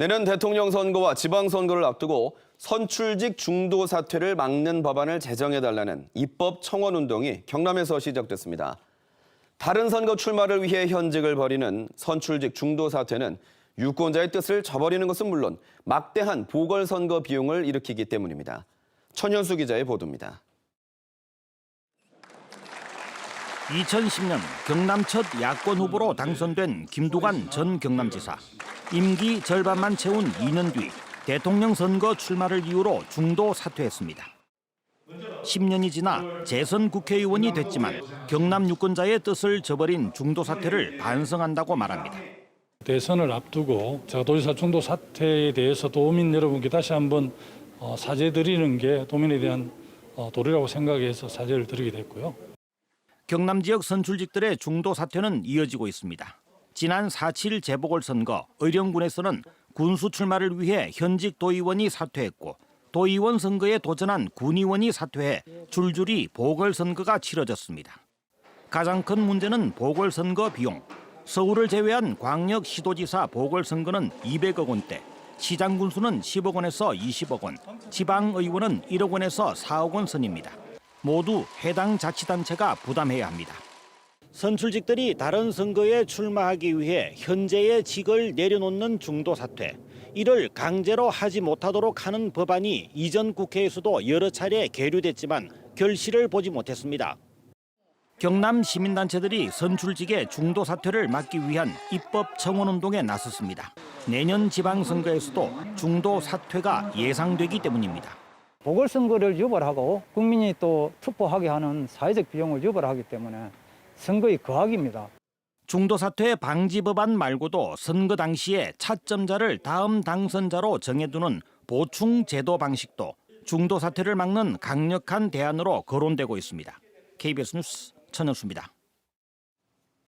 내년 대통령 선거와 지방선거를 앞두고 선출직 중도 사퇴를 막는 법안을 제정해달라는 입법 청원 운동이 경남에서 시작됐습니다. 다른 선거 출마를 위해 현직을 벌이는 선출직 중도 사퇴는 유권자의 뜻을 저버리는 것은 물론 막대한 보궐선거 비용을 일으키기 때문입니다. 천현수 기자의 보도입니다. 2010년 경남 첫 야권 후보로 당선된 김두관 전 경남지사. 임기 절반만 채운 2년 뒤 대통령 선거 출마를 이유로 중도 사퇴했습니다. 10년이 지나 재선 국회의원이 됐지만 경남 유권자의 뜻을 저버린 중도 사퇴를 반성한다고 말합니다. 대선을 앞두고 제가 도지사 중도 사태에 대해서 도민 여러분께 다시 한번 어, 사죄 드리는 게 도민에 대한 어, 도리라고 생각해서 사죄를 드리게 됐고요. 경남 지역 선출직들의 중도 사퇴는 이어지고 있습니다. 지난 4.7 재보궐선거 의령군에서는 군수 출마를 위해 현직 도의원이 사퇴했고 도의원 선거에 도전한 군의원이 사퇴해 줄줄이 보궐선거가 치러졌습니다. 가장 큰 문제는 보궐선거 비용. 서울을 제외한 광역 시도지사 보궐선거는 200억 원대, 시장 군수는 10억 원에서 20억 원, 지방의원은 1억 원에서 4억 원 선입니다. 모두 해당 자치단체가 부담해야 합니다. 선출직들이 다른 선거에 출마하기 위해 현재의 직을 내려놓는 중도 사퇴. 이를 강제로 하지 못하도록 하는 법안이 이전 국회에서도 여러 차례 계류됐지만 결실을 보지 못했습니다. 경남 시민단체들이 선출직의 중도 사퇴를 막기 위한 입법 청원 운동에 나섰습니다. 내년 지방선거에서도 중도 사퇴가 예상되기 때문입니다. 보궐선거를 유발하고 국민이 또 투표하게 하는 사회적 비용을 유발하기 때문에 선거의 거악입니다. 중도 사퇴 방지 법안 말고도 선거 당시에 차점자를 다음 당선자로 정해두는 보충 제도 방식도 중도 사퇴를 막는 강력한 대안으로 거론되고 있습니다. KBS 뉴스 천영수입니다.